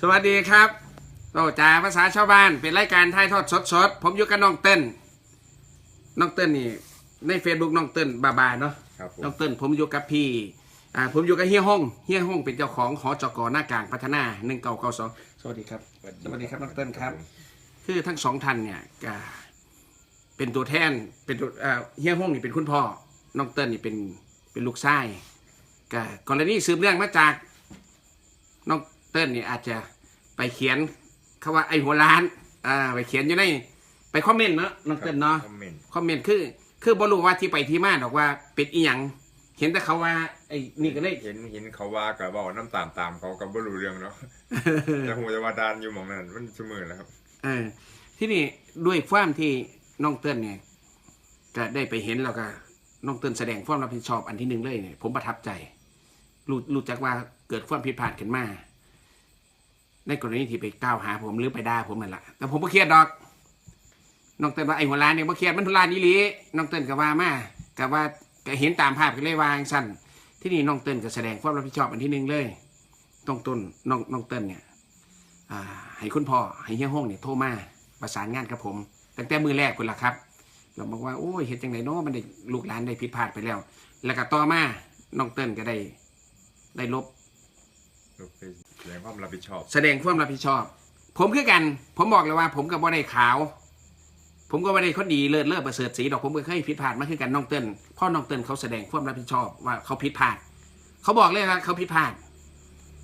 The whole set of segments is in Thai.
สวัสดีครับโตจ่าภาษาชาวบ้านเป็นรายการถ่ายทอดสดๆ ผมอยู่กับน้องเต้น น้องเต้นนี่ในเฟซบุ๊กน้องเต้นบาบาเนาะครับผมน้องเต้นผมอยู่กับพี่อ่าผมอยู่กับเฮียห้องเฮียห้องเป็นเจ้าของหอจกหน้ากลางพัฒนาหนึ่งเก้าเก้าสองสวัสดีครับสวัสดีครับน้องเต้นครับ คือทั้งสองท่านเนี่ยก็เป็นตัวแทนเป็นตัวเอ่อเฮียห้องนี่เป็นคุณพ่อน้องเต้นนี่เป็นเป็นลูกชายก็กรณีสืบเรื่องมาจากน้องเต้นนี่อาจจะไปเขียนเขาว่าไอ้หัวล้านอ่าไปเขียนอยู่ในไปคอมเมนต์เนาะน้องเต้นเนาะคอมเมนต์คอมเมนต์คือ คือบรู้ว่าที่ไปที่มาดอกว่าเป็นอีหยังเห็นแต่เขาว่าไอ้นี่ก็เลยเห็นเห็นเขาว่ากับบอกน้ำตามตามเขากับ่รู้เรื่องเนาะแต่หัวจะว่าดานอยู่หมองนั้นมันเสมอแล้วครับเออที่นี่ด้วยความที่น้องเติ้ลเนี่ยก็ได้ไปเห็นแล้วก็น้องเติ้ลแสดงความรับผิดชอบอันที่หนึ่งเลยเนี่ยผมประทับใจรู้รู้จักว่าเกิดความผิดพลาดขึ้นมา ในกรณีที่ไปกล่าวหาผมหรือไปด่าผมนั่นแหละแต่ผมไม่เครียดดอก น้องเติ้ลว่าไอ้หัวล้านเนี่ยไม่เครียดมันทุลานอีหลีน้องเติ้ลก็ว่ามาก็ว่าก็เห็นตามภาพก็เลยวางสั้นที่นี่น้องเติ้ลก็แสดงความรับผิดชอบอันที่หนึ่งเลยตรงต้นน้องน้องเติ้ลเนี่ยให้คุณพ่อให้เฮียห้องเนี่ยโทรมาประสานงานกับผม ตั้งแต่มือแรกคนละครับเราบอกว่าโอ้ยเห็นจังไดเนาะมันได้ลูกหลานได้ผิดพลาดไปแล้ว แล้วก็ต่อมาน้องเติ้ลก็ได้ได้ลบ แสดงความรับผิดชอบ แสดงความรับผิดชอบ ผมคือกัน ผมบอกเลยว่า ผมกับบ่ได้ขาว ผมก็บ่ได้คนดีเลิศเลิศประเสริฐสีดอกผมก็เคยผิดพลาดมาคือกันน้องเติ้ลพ่อน้องเติ้ลเขาแสดงความรับผิดชอบว่าเขาผิดพลาด เขาบอกเลยว่าเขาผิดพลาด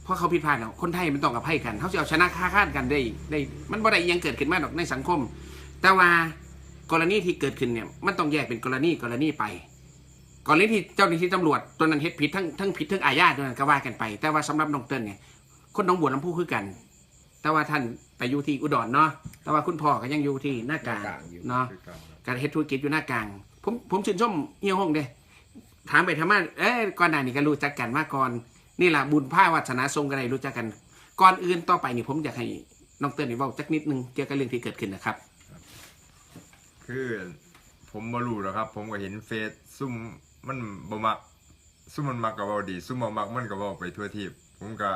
เพราะเขาผิดพลาดแล้วคนไทยมันต้องกับให้กันเขาจะเอาชนะค่าคาดกันได้ได้ มันบ่ได้ยังเกิดขึ้นมาดอกในสังคม แต่ว่ากรณีที่เกิดขึ้นเนี่ยมันต้องแยกเป็นกรณีกรณีไป กรณีที่เจ้าหน้าที่ตำรวจตัวนั้นเฮ็ดผิดทั้งทั้งผิดทั้งอาญาตัวนั้นก็ว่ากันไป แต่ว่าสำหรับน้องเติ้ลเนี่ยคนหน้องบัวลำพูคือกัน แต่ว่าท่านไปอยู่ที่อุดรเนาะแต่ว่าคุณพ่อก็ยังอยู่ที่หน้ากลางหน้ากลางอยู่เนาะคือกันครับการเฮ็ดธุรกิจอยู่หน้ากลาง ผมผมชื่นชมเฮียห้องเด้ถามไปทำไมาเอ้ยก่อนหน้านี้ก็รู้จักกันมาก่อนนี่แหละบุญผ้าวาสนาทรงกันได้รู้จักกัน ก่อนอื่นต่อไปนี่ผมอยากให้น้องเติ้ลนี่เว้าจักนิดนึงเกี่ยวกับเรื่องที่เกิดขึ้นนะครับ คือผมบ่รู้หรอกครับ ผมก็เห็นเฟซซุ่ม มันบ่มักซุ่มมันมักก็เว้าดีซุ่มบ่มักมันก็เว้าไปทั่วทีบผมก็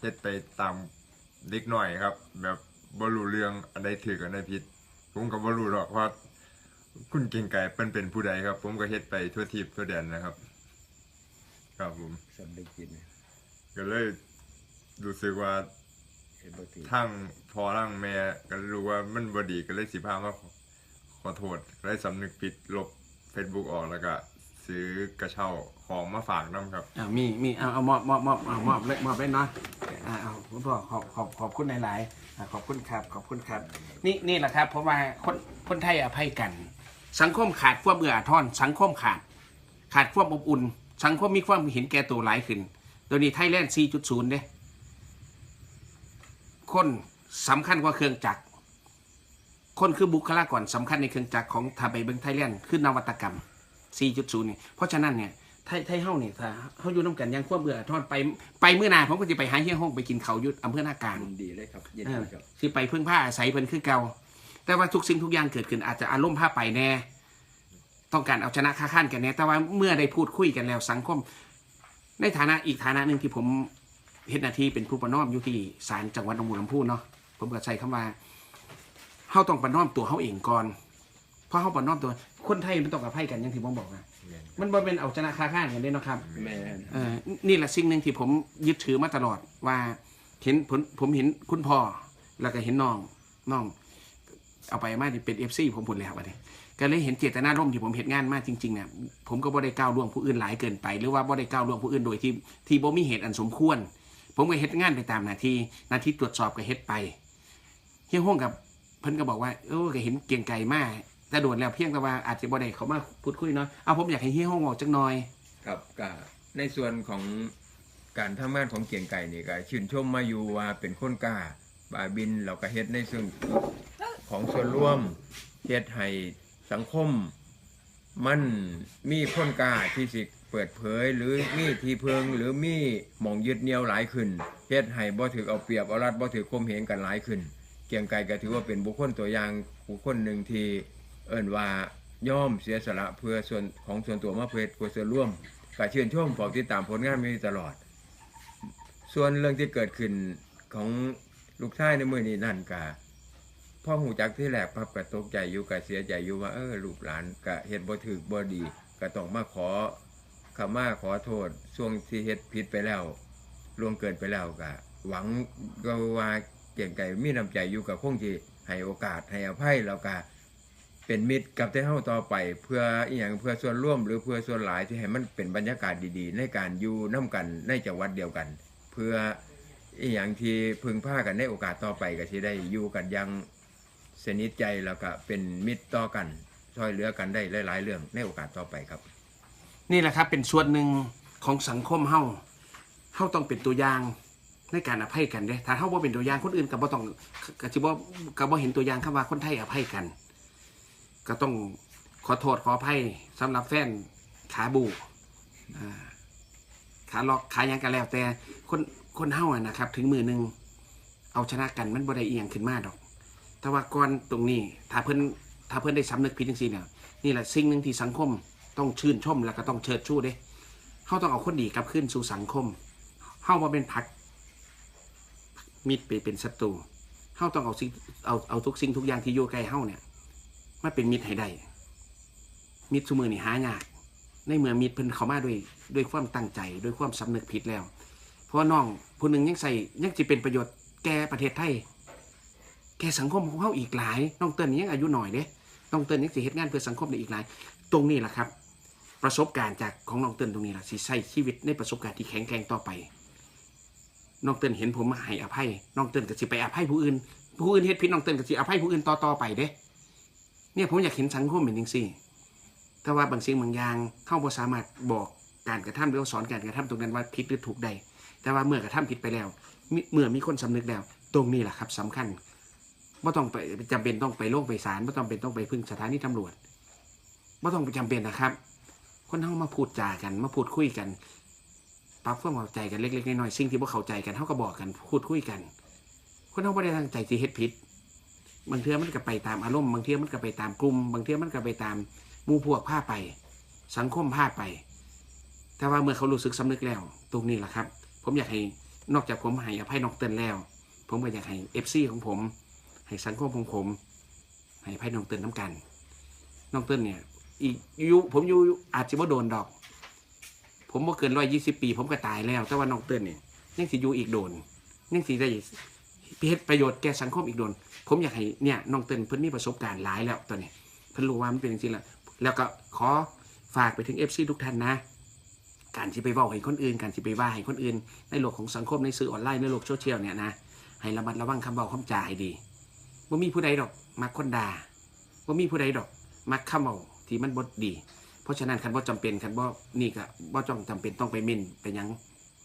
เฮ็ดไปตามเด็กหน่อยครับ แบบบ่รู้เรื่องอันใดถูกอันใดผิด ผมก็บ่รู้หรอกว่าคุณเก่งไก่เป็นเป็นผู้ใดครับ ผมก็เฮ็ดไปทั่วทีบทั่วแดนนะครับ ครับผมสำนึกผิดก็เลยรู้สึกว่าเห็นบ่ถือทั้งพอทั้งแม่ก็รู้ว่ามันบ่ดีก็เลยสิพามาขอขอโทษก็เลยสำนึกผิดลบ Facebook ออกแล้วก็ ซื้อกระเช้าของมาฝากน้ำครับ อ่ามีมีเอาเอามอบมอบมอบเอามอบเลยมอบเลยเนาะอ่าเอาคุณพ่อขอบขอบขอบคุณหลายๆอ่าขอบคุณครับขอบคุณครับ นี่นี่แหละครับเพราะว่าคนคนไทยอภัยกัน สังคมขาดความเอื้ออาทรสังคมขาด ขาดความอบอุ่น สังคมมีความเห็นแก่ตัวหลายขึ้นโดยนี้ไทยแลนด์4.0เด้คนสำคัญกว่าเครื่องจักรคนคือบุคลากรสำคัญในเครื่องจักรของทาไปเบิงไทยแลนด์คือนวัตกรรม 4.0นี่เพราะฉะนั้นเนี่ยไทยไทยเฮาเนี่ยถ้าเฮาอยู่น้ำกันอยังควบเบื่อทอดไปไปเมื่อหนาผมก็จะไปหาเฮียห้องไปกินเขาวอยุดอำเภอหน้ากลางยินดีเลยครับยินเอดีอครับคือไปพึ่งผ้าอาศัยเพิ่นคือเก่าแต่ว่าทุกสิ่งทุกอย่างเกิดขึ้นอาจจะอารมณ์ผ้าไปแน่ ต้องการเอาชนะค้าข้านกันแน่แต่ว่าเมื่อได้พูดคุยกันแล้วสังคม ในฐานะอีกฐานะหนึ่งที่ผมเฮ็ดหน้าที่เป็นผู้ประนอมอยู่ที่ศาลจังหวัดหนองบัวลำพูเนาะผมก็ใช้คำว่าเฮาต้องประนอมตัวเฮาเองก่อน เพราะเฮาประนอมตัว คนไทยมันต้องอภัยกันอย่างที่ผมบอกนะมันบ่เป็นเอาชนะค้าข้านกันเด้เนาะครับแม่นเออนี่แหละสิ่งหนึ่งที่ผมยึดถือมาตลอดว่าเห็นผมผมเห็นคุณพ่อแล้วก็เห็นน้องน้อง เอาไปมาที่เป็นเอฟซีผมผลแล้ววันนี้ก็เลยเห็นเจตนาร่มที่ผมเห็นงานมาจริงๆเนี่ยผมก็บ่ได้ก้าวล่วงผู้อื่นหลายเกินไป หรือว่าบ่ได้ก้าวล่วงผู้อื่นโดยที่ที่บ่มีเหตุอันสมควร ผมก็เฮ็ดงานไปตามหน้าที่หน้าที่ตรวจสอบก็เฮ็ดไปเฮียห้องกับเพิ่นก็บอกว่าเออก็เห็นเกรียงไกรมาก แต่โดนแล้วเพียงแต่ว่าอาจจะบ่ได้เขามาพูดคุยเนาะเอาผมอยากให้เฮียห้องออกจักหน่อย ครับก็ในส่วนของการทำงานของเกียงไก่นี่ก็ชื่นชมมาอยู่ว่าเป็นคนกล้าบาบินเราก็เฮ็ดในส่วนของส่วนร่วมเฮ็ดให้สังคม มันมีคนกล้าที่สิเปิดเผย หรือมีที่เพิง หรือมีหมองยึดเหนี่ยวหลายขึ้นเฮ็ดให้บ่ถือเอาเปรียบเอารัดบ่ถือข่มเหงกันหลายขึ้น เกียงไก่ก็ถือว่าเป็นบุคคลตัวอย่างบุคคลหนึ่งที่ เอิ่นว่าย่อมเสียสละเพื่อส่วนของส่วนตัวมาเพื่อเพื่อส่วนร่วมก็ชื่นชมฝากติดตามผลงานมาตลอด ส่วนเรื่องที่เกิดขึ้นของลูกชายในมือนี้นั่นกะพ่อหูจักที่แรกพับก็ตกใจอยู่ก็เสียใจอยู่ว่าเออลูกหลานก็เฮ็ดบ่ถูกบ่ดีก็ต้องมาขอขมาขอโทษช่วงที่เฮ็ดผิดไปแล้วล่วงเกินไปแล้วก็หวังก็ว่าเก่งไก่มีน้ำใจอยู่กับคงที่ให้โอกาสให้อภัยแล้วก็ เป็นมิตรกับแต่เฮาต่อไป เพื่ออีหยังเพื่อส่วนร่วม หรือเพื่อส่วนหลายที่ให้มันเป็นบรรยากาศดีๆ ในการอยู่นํกันในจังหวัดเดียวกัน เพื่ออีหยังที่พึงพากันในโอกาสต่อไปก็สิได้อยู่กันอยังสนิทใจแล้วก็เป็นมิตรต่อกันช่วยเหลือกันได้หลาย ๆ เรื่องในโอกาสต่อไปครับ นี่แหละครับเป็นส่วนหนึ่งของสังคมเฮาเฮาต้องเป็นตัวอย่างในการอภัยกันเด้ถ้าเฮาบ่เป็นตัวอย่างคนอื่นก็บ่ต้องก็สิบ่ก็บ่เห็นตัวอย่างคำว่าคนไทยอภัยกัน ก็ต้องขอโทษขออภัยสำหรับแฟนขาบูขาล็อกขายังก็แล้วแต่คนคนเฮาอะนะครับ ถึงมือหนึ่งเอาชนะกันมันบ่ได้เอียงขึ้นมาดอก แต่ว่าก่อนตรงนี้ ถ้าเพิ่นถ้าเพิ่นได้สำนึกผิดจังซี่เนี่ยนี่แหละสิ่งหนึ่งที่สังคมต้องชื่นชมแล้วก็ต้องเชิดชูเด้เขาต้องเอาคนดีกลับขึ้นสู่สังคมเฮามาเป็นพักมิตรไปเป็นศัตรูเฮาต้องเอาสิเอาเอาทุกสิ่งทุกอย่างที่อยู่ใกล้เฮาเนี่ย มาเป็นมิตรให้ได้ มิตรสมือนี่หายาก ในเมื่อมิตรเพิ่นเข้ามาด้วยด้วยความตั้งใจด้วยความสำนึกผิดแล้ว เพราะน้องผู้หนึ่งยังใส่ยังจะเป็นประโยชน์แก่ประเทศไทย แก่สังคมของเฮาอีกหลาย น้องเติ้ลนี่ยังอายุหน่อยเด้น้องเติ้ลยังสิเฮ็ดงานเพื่อสังคมได้อีกหลาย ตรงนี้แหละครับ ประสบการณ์จากของน้องเติ้ลตรงนี้แหละสิใช้ชีวิตในประสบการณ์ที่แข็งแกร่งต่อไปน้องเติ้ลเห็นผมมาให้อภัยน้องเติ้ลก็สิไปอภัยผู้อื่น ผู้อื่นเฮ็ดผิดน้องเติ้ลก็สิอภัยผู้อื่นต่อต่อไปเด้ เนี่ยผมอยากเห็นสังคมเป็นจังซี่แต่ว่าบางสิ่งบางอย่างเข้าบ่สามารถบอกการกระทำหรือสอนการกระทำตรงนั้นว่าผิดหรือถูกใด แต่ว่าเมื่อกระทำผิดไปแล้ว เมื่อมีคนสำนึกแล้ว ตรงนี้แหละครับสำคัญไม่ต้องไปจำเป็นต้องไปโรงไปศาลไม่ต้องเป็นต้องไปพึ่งสถานีตำรวจไม่ต้องไปจำเป็นนะครับ คนเฮามาพูดจากันมาพูดคุยกันปรับความเข้าใจกันเล็กๆน้อยๆสิ่งที่พวกเข้าใจกันเฮาก็บอกกันพูดคุยกัน คนเฮาบ่ได้ตั้งใจสิเฮ็ดผิด บางเทื่อมันก็ไปตามอารมณ์บางเทื่อมันก็ไปตามกลุ่มบางเทื่อมันก็ไปตามมู่พวกพาไป สังคมพาไป แต่ว่าเมื่อเขารู้สึกสำนึกแล้ว ตรงนี้แหละครับ ผมอยากให้นอกจากผมให้อภัยนอกเตือนแล้ว ผมก็อยากให้เอฟซีของผม ให้สังคมของผม ให้อภัยน้องเตือนน้ำกันน้องเตือนเนี่ย อีกยู่ผมอยู่อาจจะว่าโดนดอก ผมว่าเกินร้อยยี่สิบปี ผมก็ตายแล้ว แต่ว่าน้องเตือนเนี่ยยังสิอยู่อีกโดนยังสิได้ เฮ็ดประโยชน์แก่สังคมอีกโดน ผมอยากให้เนี่ยน้องเตือนเพิ่นมีประสบการณ์หลายแล้วตอนนี้เพิ่นรู้ว่ามันเป็นจริงๆแล้วแล้วก็ขอฝากไปถึงเอฟซีทุกท่านนะ การที่ไปว่าให้คนอื่น การที่ไปว่าให้คนอื่น ในโลกของสังคมในสื่อออนไลน์ในโลกโซเชียลเนี่ยนะให้ระมัดระวังคำเบาคำจาให้ดีว่ามีผู้ใดดอกมักคนด่าว่ามีผู้ใดดอกมักคำเบาที่มันบดดี เพราะฉะนั้นคันบ่จำเป็นคันบ่นี่ก็บ่จ้องจำเป็นต้องไปเมินไปหยัง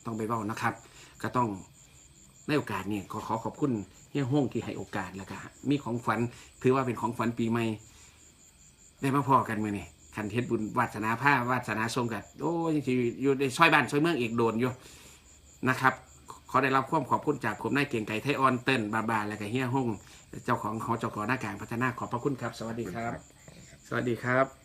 ต้องไปเว้านะครับ ก็ต้อง ในโอกาสเนี่ยขอขอขอบคุณเฮียห้องที่ให้โอกาสแล้วก็มีของฝันถือว่าเป็นของฝันปีใหม่ได้มาพอกันมือนี่คันเทศบุญวาสนาผ้าวาสนาทรงกับโอ้ยยังสิอยู่ในซอยบ้านซอยเมืองอีกโดนอยู่นะครับขอได้รับความขอบคุณจากผมนายเก่งไก่ไทยออนเติ้ลบาบาและก็เฮียห้องเจ้าของหอจกหน้ากลางพัฒนาขอบพระคุณครับ สวัสดีครับ สวัสดีครับ